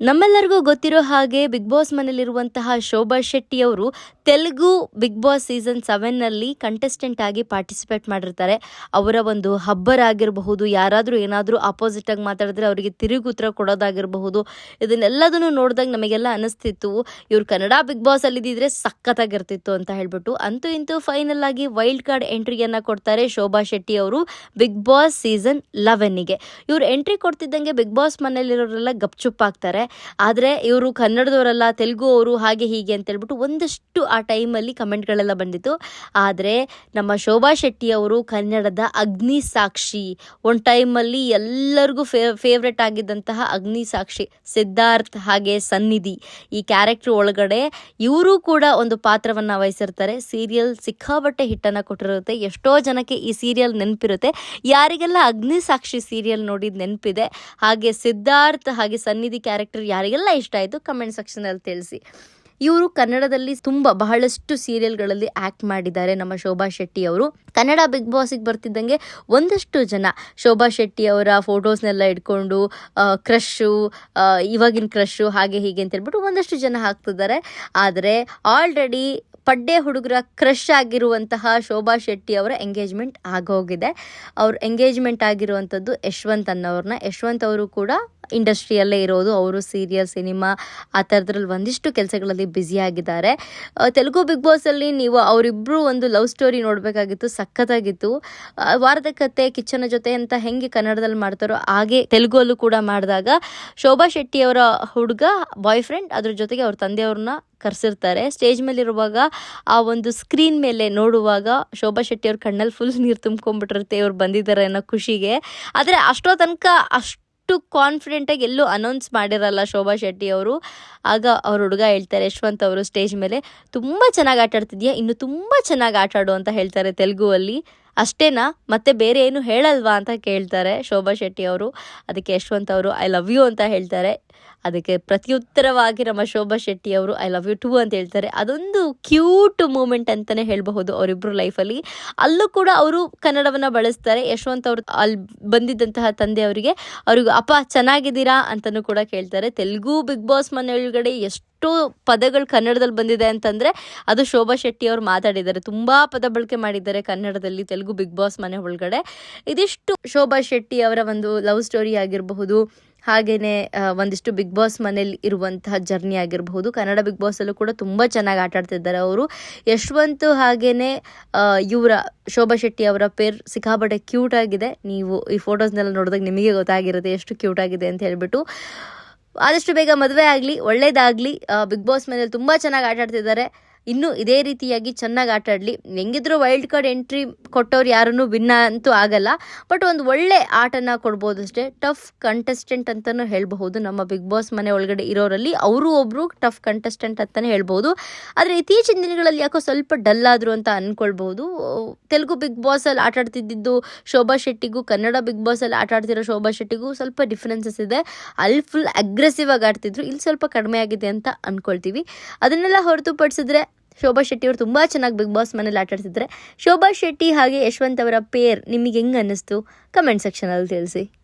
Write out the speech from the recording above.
ನಮ್ಮೆಲ್ಲರಿಗೂ ಗೊತ್ತಿರೋ ಹಾಗೆ ಬಿಗ್ ಬಾಸ್ ಮನೇಲಿರುವಂತಹ ಶೋಭಾ ಶೆಟ್ಟಿ ಅವರು ತೆಲುಗು ಬಿಗ್ ಬಾಸ್ ಸೀಸನ್ ಸೆವೆನ್ನಲ್ಲಿ ಕಂಟೆಸ್ಟೆಂಟ್ ಆಗಿ ಪಾರ್ಟಿಸಿಪೇಟ್ ಮಾಡಿರ್ತಾರೆ. ಅವರ ಒಂದು ಹಬ್ಬರ ಆಗಿರಬಹುದು, ಯಾರಾದರೂ ಏನಾದರೂ ಅಪೋಸಿಟ್ ಆಗಿ ಮಾತಾಡಿದ್ರೆ ಅವರಿಗೆ ತಿರುಗಿ ಉತ್ತರ ಕೊಡೋದಾಗಿರಬಹುದು. ಇದನ್ನೆಲ್ಲದನ್ನು ನೋಡಿದಾಗ ನಮಗೆಲ್ಲ ಅನಿಸ್ತಿತ್ತು. ಇವ್ರು ಕನ್ನಡ ಬಿಗ್ ಬಾಸ್ ಅಲ್ಲಿ ಇದ್ದಿದ್ರೆ ಸಖತ್ತಾಗಿರ್ತಿತ್ತು ಅಂತ ಹೇಳ್ಬಿಟ್ಟು ಅಂತೂ ಇಂತೂ ಫೈನಲ್ ಆಗಿ ವೈಲ್ಡ್ ಕಾರ್ಡ್ ಎಂಟ್ರಿಯನ್ನು ಕೊಡ್ತಾರೆ ಶೋಭಾ ಶೆಟ್ಟಿ ಅವರು ಬಿಗ್ ಬಾಸ್ ಸೀಸನ್ ಲೆವೆನ್ನಿಗೆ ಇವ್ರು ಎಂಟ್ರಿ ಕೊಡ್ತಿದ್ದಂಗೆ ಬಿಗ್ ಬಾಸ್ ಮನೇಲಿರೋರೆಲ್ಲ ಗಪ್ಚುಪ್ ಆಗ್ತಾರೆ. ಆದರೆ ಇವರು ಕನ್ನಡದವರಲ್ಲ ತೆಲುಗು ಅವರು ಹಾಗೆ ಹೀಗೆ ಅಂತ ಹೇಳ್ಬಿಟ್ಟು ಒಂದಷ್ಟು ಆ ಟೈಮಲ್ಲಿ ಕಮೆಂಟ್ಗಳೆಲ್ಲ ಬಂದಿತ್ತು. ಆದರೆ ನಮ್ಮ ಶೋಭಾ ಶೆಟ್ಟಿ ಅವರು ಕನ್ನಡದ ಅಗ್ನಿ ಸಾಕ್ಷಿ. ಒಂದು ಟೈಮಲ್ಲಿ ಎಲ್ಲರಿಗೂ ಫೇ ಫೇವ್ರೆಟ್ ಆಗಿದ್ದಂತಹ ಅಗ್ನಿ ಸಾಕ್ಷಿ ಸಿದ್ಧಾರ್ಥ್ ಹಾಗೆ ಸನ್ನಿಧಿ. ಈ ಕ್ಯಾರೆಕ್ಟರ್ ಒಳಗಡೆ ಇವರು ಕೂಡ ಒಂದು ಪಾತ್ರವನ್ನು ವಹಿಸಿರ್ತಾರೆ. ಸೀರಿಯಲ್ ಸಿಕ್ಕಾಬಟ್ಟೆ ಹಿಟ್ಟನ್ನು ಕೊಟ್ಟಿರುತ್ತೆ. ಎಷ್ಟೋ ಜನಕ್ಕೆ ಈ ಸೀರಿಯಲ್ ನೆನಪಿರುತ್ತೆ. ಯಾರಿಗೆಲ್ಲ ಅಗ್ನಿ ಸಾಕ್ಷಿ ಸೀರಿಯಲ್ ನೋಡಿದ ನೆನಪಿದೆ, ಹಾಗೆ ಸಿದ್ಧಾರ್ಥ್ ಹಾಗೆ ಸನ್ನಿಧಿ ಕ್ಯಾರೆಕ್ಟರ್ ಯಾರಿಗೆಲ್ಲ ಇಷ್ಟ ಆಯಿತು ಕಮೆಂಟ್ ಸೆಕ್ಷನಲ್ಲಿ ತಿಳಿಸಿ. ಇವರು ಕನ್ನಡದಲ್ಲಿ ತುಂಬ ಬಹಳಷ್ಟು ಸೀರಿಯಲ್ಗಳಲ್ಲಿ ಆ್ಯಕ್ಟ್ ಮಾಡಿದ್ದಾರೆ ನಮ್ಮ ಶೋಭಾ ಶೆಟ್ಟಿ ಅವರು. ಕನ್ನಡ ಬಿಗ್ ಬಾಸಿಗೆ ಬರ್ತಿದ್ದಂಗೆ ಒಂದಷ್ಟು ಜನ ಶೋಭಾ ಶೆಟ್ಟಿ ಅವರ ಫೋಟೋಸ್ನೆಲ್ಲ ಇಟ್ಕೊಂಡು ಕ್ರಷು ಇವಾಗಿನ ಕ್ರಷು ಹಾಗೆ ಹೀಗೆ ಅಂತ ಹೇಳ್ಬಿಟ್ಟು ಒಂದಷ್ಟು ಜನ ಹಾಕ್ತಿದ್ದಾರೆ. ಆದರೆ ಆಲ್ರೆಡಿ ಪಡ್ಡೆ ಹುಡುಗರ ಕ್ರಶ್ ಆಗಿರುವಂತಹ ಶೋಭಾ ಶೆಟ್ಟಿ ಅವರ ಎಂಗೇಜ್ಮೆಂಟ್ ಆಗೋಗಿದೆ. ಅವ್ರ ಎಂಗೇಜ್ಮೆಂಟ್ ಆಗಿರುವಂಥದ್ದು ಯಶವಂತ್ ಅನ್ನೋರ್ನ. ಯಶವಂತ್ ಅವರು ಕೂಡ ಇಂಡಸ್ಟ್ರಿಯಲ್ಲೇ ಇರೋದು. ಅವರು ಸೀರಿಯಲ್ ಸಿನಿಮಾ ಆ ಥರದ್ರಲ್ಲಿ ಒಂದಿಷ್ಟು ಕೆಲಸಗಳಲ್ಲಿ ಬ್ಯುಸಿ ಆಗಿದ್ದಾರೆ. ತೆಲುಗು ಬಿಗ್ ಬಾಸಲ್ಲಿ ನೀವು ಅವರಿಬ್ಬರು ಒಂದು ಲವ್ ಸ್ಟೋರಿ ನೋಡಬೇಕಾಗಿತ್ತು, ಸಖತ್ತಾಗಿತ್ತು. ವಾರದ ಕತೆ, ಕಿಚ್ಚನ ಜೊತೆ ಅಂತ ಹೆಂಗೆ ಕನ್ನಡದಲ್ಲಿ ಮಾಡ್ತಾರೋ ಹಾಗೆ ತೆಲುಗಲ್ಲೂ ಕೂಡ ಮಾಡಿದಾಗ ಶೋಭಾ ಶೆಟ್ಟಿ ಅವರ ಹುಡುಗ ಬಾಯ್ ಫ್ರೆಂಡ್ ಅದ್ರ ಜೊತೆಗೆ ಅವ್ರ ತಂದೆಯವ್ರನ್ನ ಕರೆಸಿರ್ತಾರೆ. ಸ್ಟೇಜ್ ಮೇಲೆ ಇರುವಾಗ ಆ ಒಂದು ಸ್ಕ್ರೀನ್ ಮೇಲೆ ನೋಡುವಾಗ ಶೋಭಾ ಶೆಟ್ಟಿ ಅವ್ರ ಕಣ್ಣಲ್ಲಿ ಫುಲ್ ನೀರು ತುಂಬ್ಕೊಂಡ್ಬಿಟ್ಟಿರುತ್ತೆ ಇವ್ರು ಬಂದಿದ್ದಾರೆ ಅನ್ನೋ ಖುಷಿಗೆ. ಆದರೆ ಅಷ್ಟೋ ತನಕ ಅಷ್ಟು ಕಾನ್ಫಿಡೆಂಟಾಗಿ ಎಲ್ಲೂ ಅನೌನ್ಸ್ ಮಾಡಿರಲ್ಲ ಶೋಭಾ ಶೆಟ್ಟಿ ಅವರು. ಆಗ ಅವ್ರ ಹುಡುಗ ಹೇಳ್ತಾರೆ, ಯಶವಂತ್ ಅವರು ಸ್ಟೇಜ್ ಮೇಲೆ, ತುಂಬ ಚೆನ್ನಾಗಿ ಆಟ ಆಡ್ತಿದ್ಯಾ? ಇನ್ನು ತುಂಬ ಚೆನ್ನಾಗಿ ಆಟ ಆಡು ಅಂತ ಹೇಳ್ತಾರೆ ತೆಲುಗುವಲ್ಲಿ. ಅಷ್ಟೇನಾ? ಮತ್ತೆ ಬೇರೆ ಏನು ಹೇಳಲ್ವಾ ಅಂತ ಕೇಳ್ತಾರೆ ಶೋಭಾ ಶೆಟ್ಟಿ ಅವರು. ಅದಕ್ಕೆ ಯಶವಂತ್ ಅವರು, ಐ ಲವ್ ಯು ಅಂತ ಹೇಳ್ತಾರೆ. ಅದಕ್ಕೆ ಪ್ರತಿಯುತ್ತರವಾಗಿ ನಮ್ಮ ಶೋಭಾ ಶೆಟ್ಟಿ ಅವರು ಐ ಲವ್ ಯು ಟು ಅಂತ ಹೇಳ್ತಾರೆ. ಅದೊಂದು ಕ್ಯೂಟ್ ಮೂಮೆಂಟ್ ಅಂತಲೇ ಹೇಳಬಹುದು ಅವರಿಬ್ಬರು ಲೈಫಲ್ಲಿ ಅಲ್ಲೂ. ಕೂಡ ಅವರು ಕನ್ನಡವನ್ನು ಬಳಸ್ತಾರೆ. ಯಶವಂತ್ ಅವರು ಅಲ್ಲಿ ಬಂದಿದ್ದಂತಹ ತಂದೆ ಅವರಿಗೆ, ಅವ್ರಿಗೆ ಅಪ್ಪ ಚೆನ್ನಾಗಿದ್ದೀರಾ? ಅಂತಲೂ ಕೂಡ ಕೇಳ್ತಾರೆ. ತೆಲುಗು ಬಿಗ್ ಬಾಸ್ ಮನೆ ಒಳಗಡೆ ಎಷ್ಟು ಪದಗಳು ಕನ್ನಡದಲ್ಲಿ ಬಂದಿದೆ ಅಂತಂದರೆ ಅದು ಶೋಭಾ ಶೆಟ್ಟಿ ಅವರು ಮಾತಾಡಿದ್ದಾರೆ. ತುಂಬ ಪದ ಬಳಕೆ ಮಾಡಿದ್ದಾರೆ ಕನ್ನಡದಲ್ಲಿ ತೆಲುಗು ಬಿಗ್ ಬಾಸ್ ಮನೆ ಒಳಗಡೆ. ಇದಿಷ್ಟು ಶೋಭಾ ಶೆಟ್ಟಿ ಅವರ ಒಂದು ಲವ್ ಸ್ಟೋರಿ ಆಗಿರಬಹುದು. ಹಾಗೆಯೇ ಒಂದಿಷ್ಟು ಬಿಗ್ ಬಾಸ್ ಮನೇಲಿ ಇರುವಂತಹ ಜರ್ನಿ ಆಗಿರಬಹುದು. ಕನ್ನಡ ಬಿಗ್ ಬಾಸಲ್ಲೂ ಕೂಡ ತುಂಬ ಚೆನ್ನಾಗಿ ಆಟ ಆಡ್ತಿದ್ದಾರೆ ಅವರು. ಯಶವಂತು ಹಾಗೆಯೇ ಇವರ ಶೋಭಾ ಶೆಟ್ಟಿ ಅವರ ಪೇರ್ ಸಿಕ್ಕಾಪಟ್ಟೆ ಕ್ಯೂಟ್ ಆಗಿದೆ. ನೀವು ಈ ಫೋಟೋಸ್ನೆಲ್ಲ ನೋಡಿದಾಗ ನಿಮಗೆ ಗೊತ್ತಾಗಿರುತ್ತೆ ಎಷ್ಟು ಕ್ಯೂಟ್ ಆಗಿದೆ ಅಂತ ಹೇಳಿಬಿಟ್ಟು. ಆದಷ್ಟು ಬೇಗ ಮದುವೆ ಆಗಲಿ, ಒಳ್ಳೇದಾಗಲಿ ಬಿಗ್ ಬಾಸ್ ಮನೇಲಿ ತುಂಬ ಚೆನ್ನಾಗಿ ಆಟ ಆಡ್ತಿದ್ದಾರೆ ಇನ್ನೂ ಇದೇ ರೀತಿಯಾಗಿ ಚೆನ್ನಾಗಿ ಆಟ ಆಡಲಿ. ಹೆಂಗಿದ್ರು ವೈಲ್ಡ್ ಕಾರ್ಡ್ ಎಂಟ್ರಿ ಕೊಟ್ಟವ್ರು ಯಾರನ್ನೂ ವಿನ್ನ ಅಂತೂ ಆಗಲ್ಲ. ಬಟ್ ಒಂದು ಒಳ್ಳೆ ಆಟನ ಕೊಡ್ಬೋದು ಅಷ್ಟೇ. ಟಫ್ ಕಂಟೆಸ್ಟೆಂಟ್ ಅಂತಲೂ ಹೇಳಬಹುದು. ನಮ್ಮ ಬಿಗ್ ಬಾಸ್ ಮನೆ ಒಳಗಡೆ ಇರೋರಲ್ಲಿ ಅವರು ಒಬ್ಬರು ಟಫ್ ಕಂಟೆಸ್ಟೆಂಟ್ ಅಂತಲೇ ಹೇಳ್ಬೋದು ಆದರೆ ಇತ್ತೀಚಿನ ದಿನಗಳಲ್ಲಿ ಯಾಕೋ ಸ್ವಲ್ಪ ಡಲ್ ಆದರು ಅಂತ ಅಂದ್ಕೊಳ್ಬೋದು ತೆಲುಗು ಬಿಗ್ ಬಾಸಲ್ಲಿ ಆಟ ಶೋಭಾ ಶೆಟ್ಟಿಗೂ, ಕನ್ನಡ ಬಿಗ್ ಬಾಸಲ್ಲಿ ಆಟ ಆಡ್ತಿರೋ ಶೋಭಾ ಶೆಟ್ಟಿಗೂ ಸ್ವಲ್ಪ ಡಿಫ್ರೆನ್ಸಸ್ ಇದೆ. ಅಲ್ಲಿ ಫುಲ್ ಅಗ್ರೆಸಿವ್ ಆಗಿ ಆಡ್ತಿದ್ರು. ಇಲ್ಲಿ ಸ್ವಲ್ಪ ಕಡಿಮೆ ಆಗಿದೆ ಅಂತ ಅಂದ್ಕೊಳ್ತೀವಿ ಅದನ್ನೆಲ್ಲ ಹೊರತುಪಡಿಸಿದ್ರೆ ಶೋಭಾ ಶೆಟ್ಟಿ ಅವರು ತುಂಬ ಚೆನ್ನಾಗಿ ಬಿಗ್ ಬಾಸ್ ಮನೇಲಿ ಆಟ ಆಡ್ತಿದ್ರೆ. ಶೋಭಾ ಶೆಟ್ಟಿ ಹಾಗೆ ಯಶವಂತ್ ಅವರ ಪೇರ್ ನಿಮಗೆ ಹೆಂಗೆ ಅನ್ನಿಸ್ತು? ಕಮೆಂಟ್ ಸೆಕ್ಷನಲ್ಲಿ ತಿಳಿಸಿ.